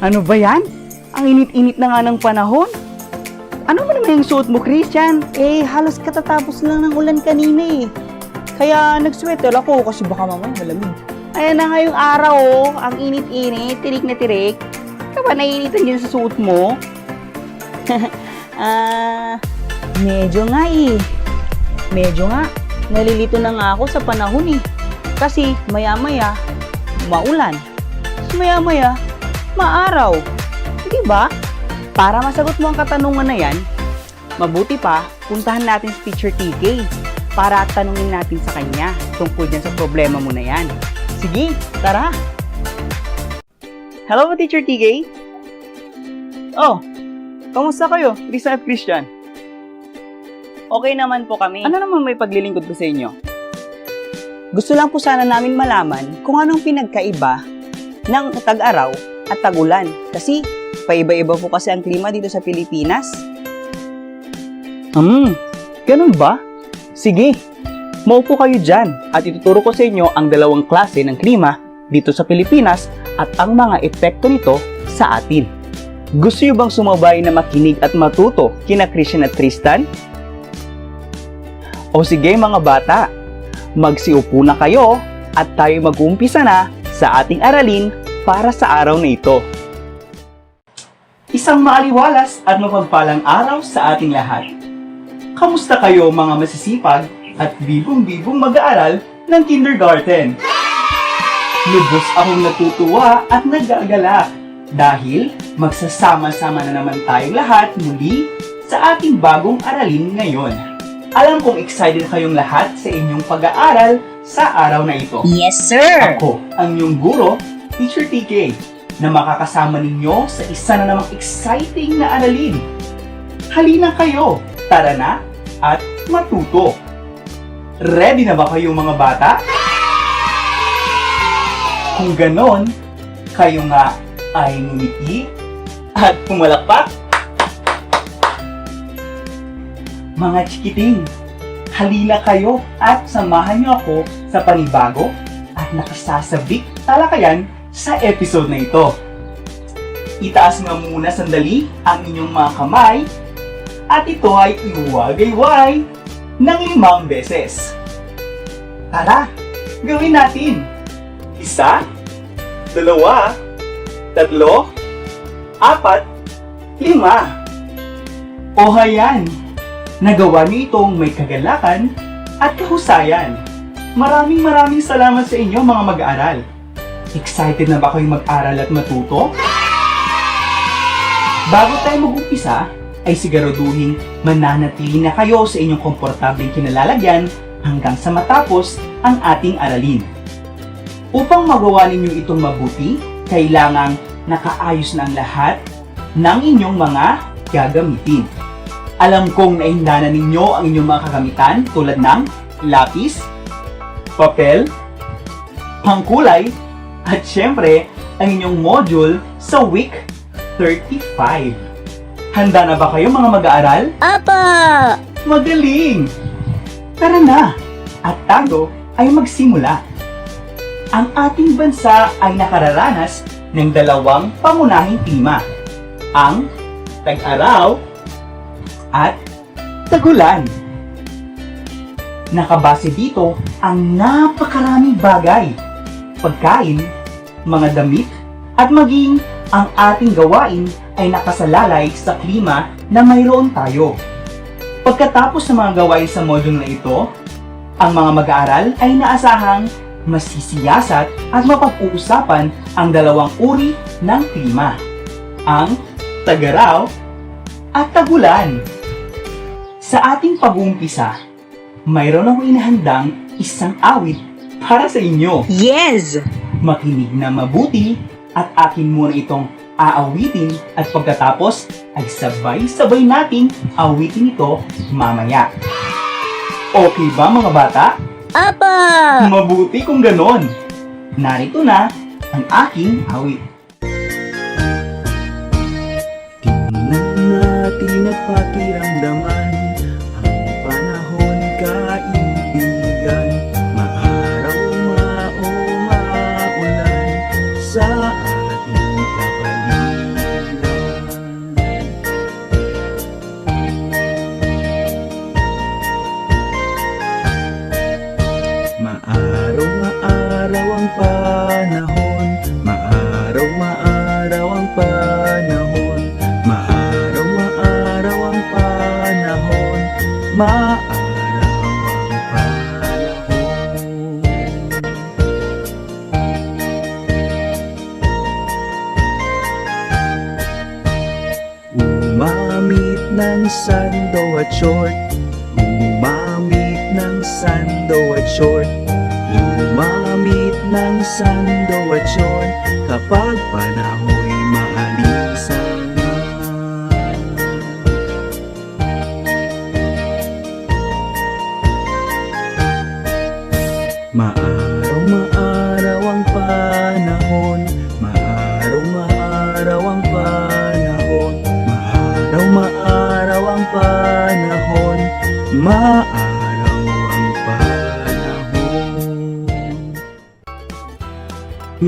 Ano ba yan? Ang init-init na nga ng panahon. Ano mo naman yung suot mo, Christian? Eh, halos katatapos lang ng ulan kanina eh. Kaya nag-sweater ako kasi baka mamaya malamig. Ayan na nga yung araw, oh. Ang init-init, tirik na tirik. Ka ba naiinitan dyan sa suot mo? Ah, medyo nga eh. Medyo nga. Nalilito na nga ako sa panahon eh. Kasi maya-maya, maulan. Maya-maya, maaraw. Di ba? Para masagot mo ang katanungan na yan, mabuti pa, puntahan natin si Teacher TK para tanungin natin sa kanya tungkol dyan sa problema mo na yan. Sige, tara! Hello, Teacher TK? Oh, kamusta kayo, Lisa at Christian? Okay naman po kami. Ano naman may paglilingkod ko sa inyo? Gusto lang po sana namin malaman kung anong pinagkaiba ng tag-araw at tag-ulan. Kasi paiba-iba po kasi ang klima dito sa Pilipinas. Hmm, ganun ba? Sige, maupo kayo dyan at ituturo ko sa inyo ang dalawang klase ng klima dito sa Pilipinas at ang mga epekto nito sa atin. Gusto niyo bang sumabay na makinig at matuto kina Christian at Tristan? O sige mga bata, magsiupo na kayo at tayo mag-uumpisa na sa ating aralin para sa araw na ito. Isang maaliwalas at mapagpalang araw sa ating lahat. Kamusta kayo mga masisipag at bibong-bibong mag-aaral ng kindergarten? Lubos akong natutuwa at nagagala dahil magsasama-sama na naman tayong lahat muli sa ating bagong aralin ngayon. Alam kong excited kayong lahat sa inyong pag-aaral sa araw na ito. Yes, sir! Ako, ang inyong guro, Teacher TK, na makakasama ninyo sa isa na namang exciting na aralin. Halina kayo, tara na, at matuto. Ready na ba kayong mga bata? Kung ganon, kayo nga ay ngumiti at pumalakpak. Mga chikiting, halina kayo at samahan niyo ako sa panibago at nakasasabik talakayan sa episode na ito. Itaas nga muna sandali ang inyong mga kamay at ito ay iwagayway ng limang beses. Tara, gawin natin. Isa, dalawa, tatlo, apat, lima. O hayan, nagawa niyo itong may kagalakan at kahusayan. Maraming maraming salamat sa inyo mga mag-aaral. Excited na ba kayong mag-aral at matuto? Bago tayo mag-umpisa, ay siguraduhin mananatili na kayo sa inyong komportableng kinalalagyan hanggang sa matapos ang ating aralin. Upang magawa ninyo itong mabuti, kailangang nakaayos na ang lahat ng inyong mga gagamitin. Alam kong naihanda na ninyo ang inyong mga kagamitan tulad ng lapis, papel, pangkulay, at syempre, ang inyong module sa week 35. Handa na ba kayo mga mag-aaral? Apa! Magaling! Tara na! At tayo ay magsimula. Ang ating bansa ay nakararanas ng dalawang pangunahing klima. Ang tag-araw at tagulan. Nakabase dito ang napakaraming bagay. Pagkain, mga damit, at maging ang ating gawain ay nakasalalay sa klima na mayroon tayo. Pagkatapos ng mga gawain sa module na ito, ang mga mag-aaral ay naasahang masisiyasat at mapag-uusapan ang dalawang uri ng klima, ang tagaraw at tagulan. Sa ating pag-uumpisa, mayroon akong inahandang isang awit para sa inyo. Yes! Makinig na mabuti at akin muna itong aawitin at pagkatapos ay sabay-sabay nating awitin ito mamaya. Okay ba mga bata? Apa! Mabuti kung ganon. Narito na ang aking awit. Tingnan natin at pakiramdaman at short Kapag panaho'y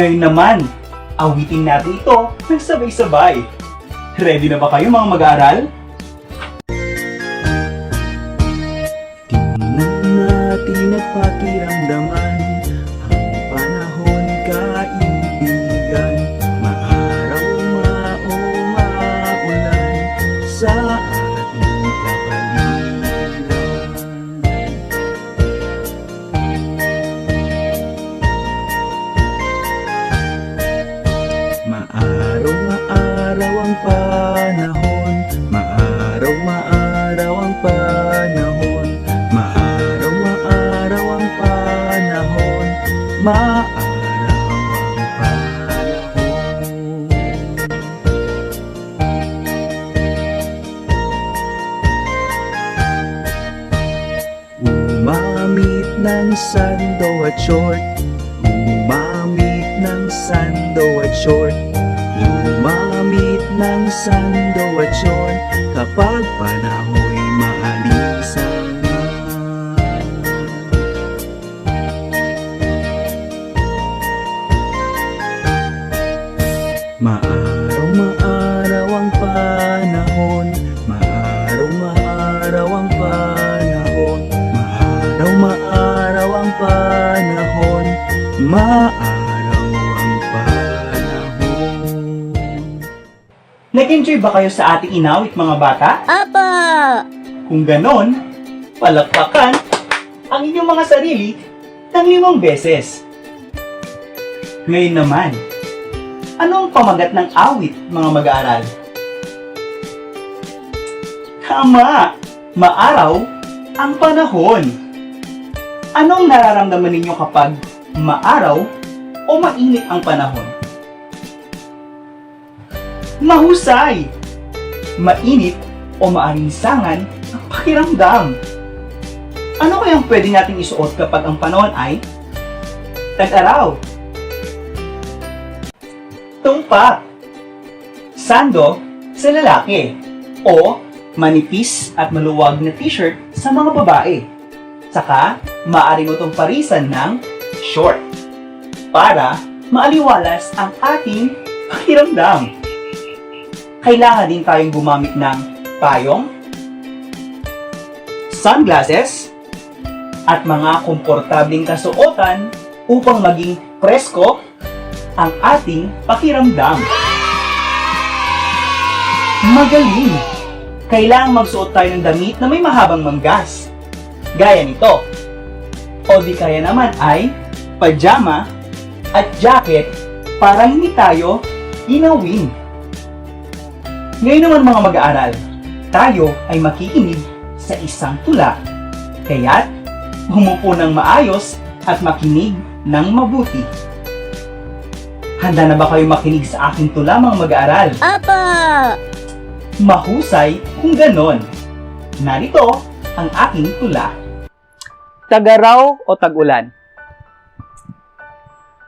Ngayon naman, awitin natin ito ng sabay-sabay. Ready na ba kayo mga mag-aaral? Tingnan natin at pakiramdaman short. Umamit ng sando at short. Umamit ng sando at short. Kapag panaho'y maalisan. Maaraw, Maaraw ang panahon Nag-enjoy ba kayo sa ating inawit mga bata? Apa! Kung ganon, palakpakan ang inyong mga sarili ng limang beses. Ngayon naman, ano ang pamagat ng awit, mga mag-aaral? Tama! Maaraw ang panahon. Anong nararamdaman ninyo kapag maaraw o mainit ang panahon? Mahusay! Mainit o maalinsangan ang pakiramdam. Ano kayang pwede nating isuot kapag ang panahon ay tag-araw? Tumpak. Sando sa lalaki. O manipis at maluwag na t-shirt sa mga babae. Saka, maaari mo itong parisan ng short para maaliwalas ang ating pakiramdam. Kailangan din tayong gumamit ng payong, sunglasses, at mga komportabling kasuotan upang maging presko ang ating pakiramdam. Magaling! Kailangang magsuot tayo ng damit na may mahabang manggas. Gaya nito. O di kaya naman ay pajama at jacket para hindi tayo inawin. Ngayon naman mga mag-aaral, tayo ay makikinig sa isang tula. Kaya't humupo ng maayos at makinig ng mabuti. Handa na ba kayo makinig sa aking tula mga mag-aaral? Apa! Mahusay kung ganon. Narito ang aking tula. Tagaraw o tag-ulan?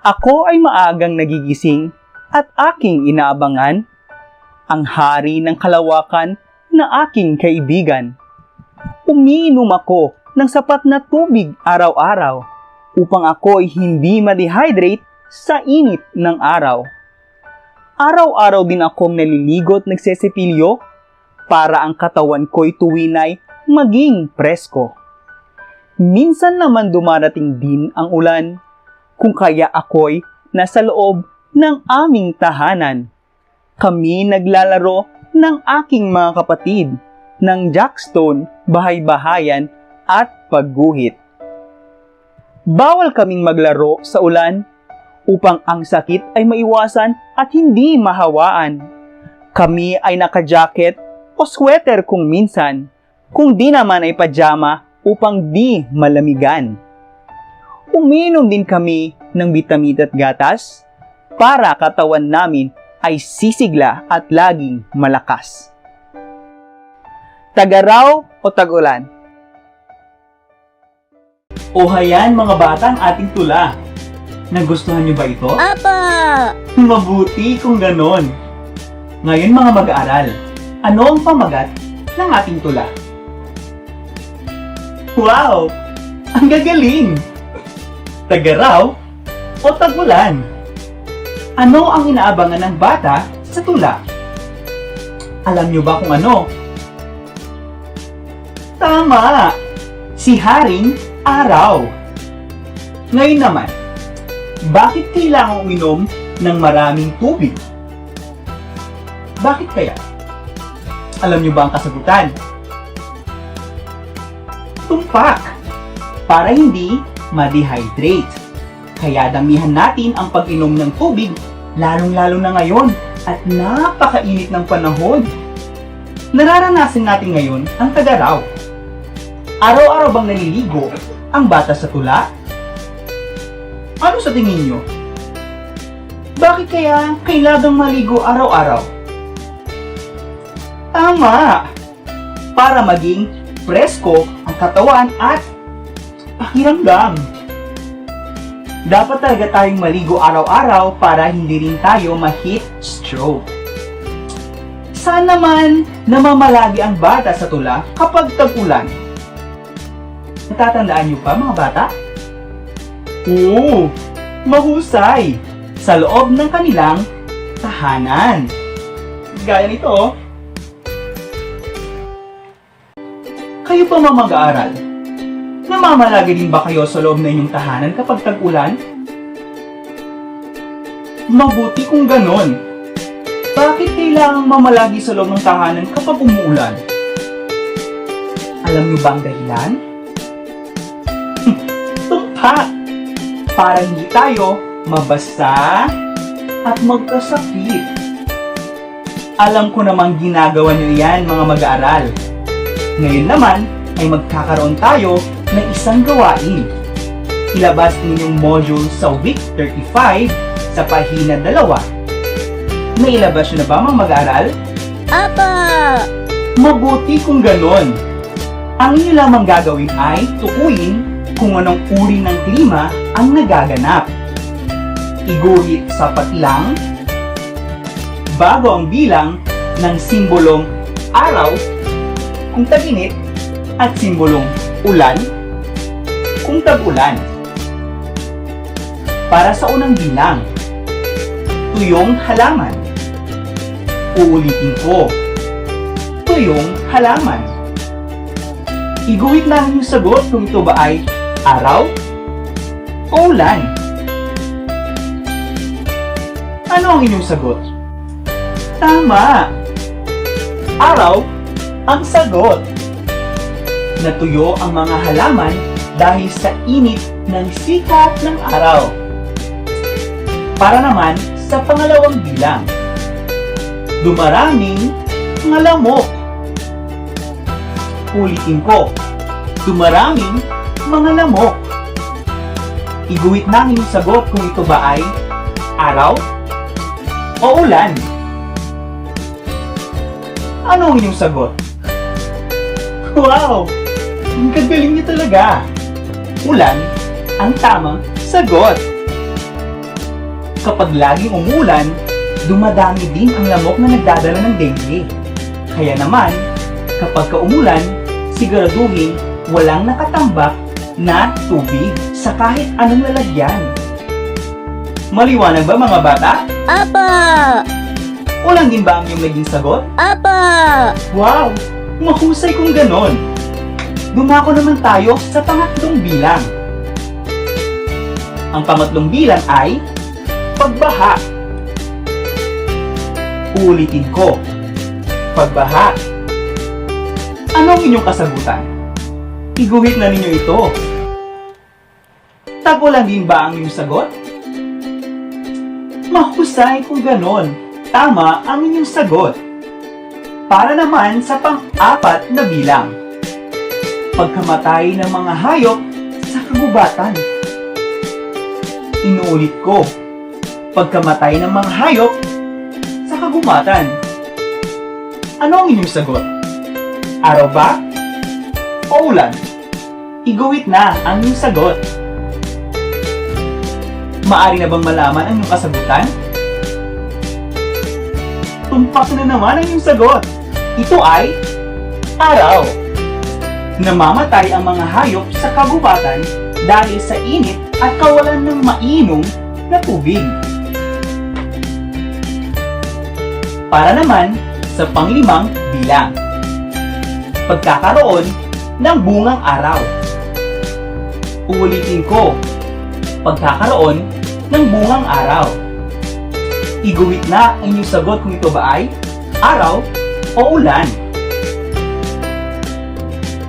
Ako ay maagang nagigising at aking inaabangan ang hari ng kalawakan na aking kaibigan. Umiinom ako ng sapat na tubig araw-araw upang ako ay hindi ma-dehydrate sa init ng araw. Araw-araw din akong naliligo at nagsesepilyo para ang katawan ko'y tuwinay maging presko. Minsan naman dumarating din ang ulan, kung kaya ako'y nasa loob ng aming tahanan. Kami naglalaro ng aking mga kapatid ng jackstone, bahay-bahayan at pagguhit. Bawal kaming maglaro sa ulan upang ang sakit ay maiwasan at hindi mahawaan. Kami ay naka-jacket o sweater kung minsan, kung di naman ay pajama upang di malamigan. Uminom din kami ng bitamid at gatas para katawan namin ay sisigla at laging malakas. Tagaraw o tagulan? O hayan mga bata ang ating tula. Nagustuhan niyo ba ito? Apa! Mabuti kung ganon. Ngayon mga mag-aaral, ano ang pamagat ng ating tula? Wow! Ang gagaling! Tagaraw o tagulan? Ano ang inaabangan ng bata sa tula? Alam niyo ba kung ano? Tama! Si Haring Araw. Ngayon naman, bakit kailangan uminom ng maraming tubig? Bakit kaya? Alam niyo ba ang kasagutan? Tumpak! Para hindi ma-dehydrate. Kaya damihan natin ang pag-inom ng tubig, lalong-lalo na ngayon at napakainit ng panahon. Nararanasan natin ngayon ang tagaraw. Araw-araw bang naliligo ang bata sa tula? Ano sa tingin niyo? Bakit kaya kailangang maligo araw-araw? Tama! Para maging presko ang katawan at pakiramdam. Dapat talaga tayong maligo araw-araw para hindi rin tayo ma-heat stroke. Saan naman namamalagi ang bata sa tula kapag tag-ulan? Natatandaan niyo pa mga bata? Oo, mahusay sa loob ng kanilang tahanan. Gaya nito. Kayo pa mga mag-aaral? Namamalagi din ba kayo sa loob ng inyong tahanan kapag tag-ulan? Mabuti kung ganon. Bakit kailangang mamalagi sa loob ng tahanan kapag umuulan? Alam niyo ba ang dahilan? Tumpak! Para hindi tayo mabasa at magkasakit. Alam ko namang ginagawa niyo yan mga mag-aaral. Ngayon naman ay magkakaroon tayo ng isang gawain. Ilabas ninyong module sa week 35 sa pahina 2. Nailabas nyo na ba mga mag-aaral? Apa! Mabuti kung ganon. Ang inyo lamang gagawin ay tukuyin kung anong uri ng klima ang nagaganap. Iguhit sapat lang bago ang bilang ng simbolong araw kung taginit at simbolong ulan kung tag-ulan. Para sa unang bilang, tuyong halaman. Uulitin ko, tuyong halaman. Iguhit namin yung sagot kung ito ba ay araw o ulan. Ano ang inyong sagot? Tama! Araw ang sagot. Natuyo ang mga halaman dahil sa init ng sikat ng araw. Para naman sa pangalawang bilang, dumaraming mga lamok. Ulitin ko, dumaraming mga lamok. Iguhit namin yung sagot kung ito ba ay araw o ulan. Ano ang inyong sagot? Wow! Ang gagaling niyo talaga! Ulan ang tamang sagot. Kapag laging umulan, dumadami din ang lamok na nagdadala ng dengue. Kaya naman, kapag kaumulan, siguraduhin walang nakatambak na tubig sa kahit anong lalagyan. Maliwanag ba mga bata? Apa! Ulan din ba ang iyong naging sagot? Apa! Wow! Mahusay kung ganon! Dumako naman tayo sa pangatlong bilang. Ang pangatlong bilang ay pagbaha. Ulitin ko. Pagbaha. Ano ang inyong kasagutan? Iguhit na ninyo ito. Tagulan din ba ang inyong sagot? Mahusay kung ganon. Tama ang inyong sagot. Para naman sa pang-apat na bilang. Pagkamatay ng mga hayop sa kagubatan. Inuulit ko. Pagkamatay ng mga hayop sa kagubatan. Ano ang inyong sagot? Araw ba? O ulan? Iguhit na ang inyong sagot. Maari na bang malaman ang iyong kasagutan? Tumpak na naman ang iyong sagot. Ito ay araw. Namamatay ang mga hayop sa kagubatan dahil sa init at kawalan ng mainom na tubig. Para naman sa panglimang bilang. Pagkakaroon ng bungang araw. Uulitin ko, pagkakaroon ng bungang araw. Iguhit na ang inyong sagot kung ito ba ay araw o ulan.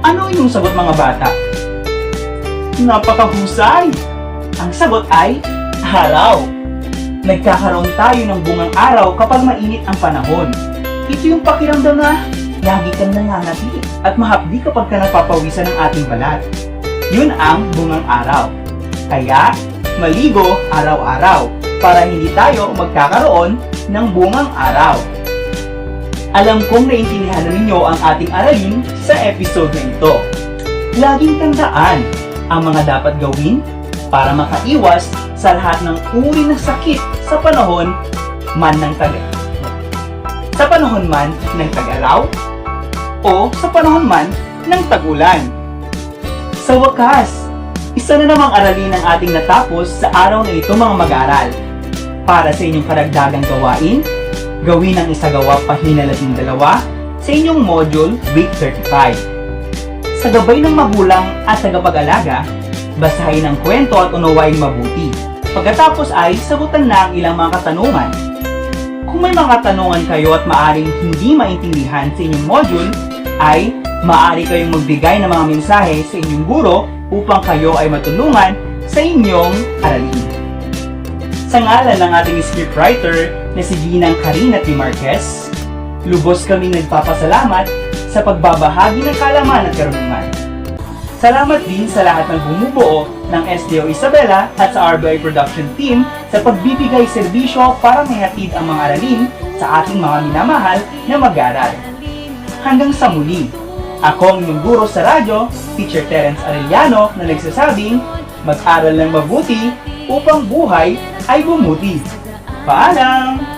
Ano inyong sagot mga bata? Napakahusay! Ang sagot ay araw. Nagkakaroon tayo ng bungang araw kapag mainit ang panahon. Ito yung pakiramdam na lagi kang nangangati at mahapdi kapag ka napapawisan ng ating balat. Yun ang bungang araw. Kaya, maligo araw-araw para hindi tayo magkakaroon ng bungang araw. Alam kong naiintindihan na ninyo ang ating aralin sa episode na ito. Laging tandaan ang mga dapat gawin para makaiwas sa lahat ng uri ng sakit sa panahon man ng tag sa panahon man ng tag-araw o sa panahon man ng tag-ulan. Sa wakas, isa na namang aralin ang ating natapos sa araw na ito mga mag-aral. Para sa inyong karagdagang gawain, gawin ang isagawa pahina labing dalawa sa inyong module week 35. Sa gabay ng magulang at tagapag-alaga, basahin ang kwento at unawain mabuti. Pagkatapos ay sagutan na ang ilang mga katanungan. Kung may mga katanungan kayo at maaring hindi maintindihan sa inyong module, ay maaari kayong magbigay ng mga mensahe sa inyong guro upang kayo ay matulungan sa inyong aralin. Sa ngalan ng ating scriptwriter na si Ginang Karina T. Marquez, lubos kaming nagpapasalamat sa pagbabahagi ng kalaman at karunungan. Salamat din sa lahat ng bumubuo ng SDO Isabela at sa RBI Production Team sa pagbibigay serbisyo para mahatid ang mga aralin sa ating mga minamahal na mag-aaral. Hanggang sa muli, ako ang inyong guro sa radyo, Teacher Terence Arellano na nagsasabing, mag-aral ng mabuti upang buhay ay bumuti. Paalam!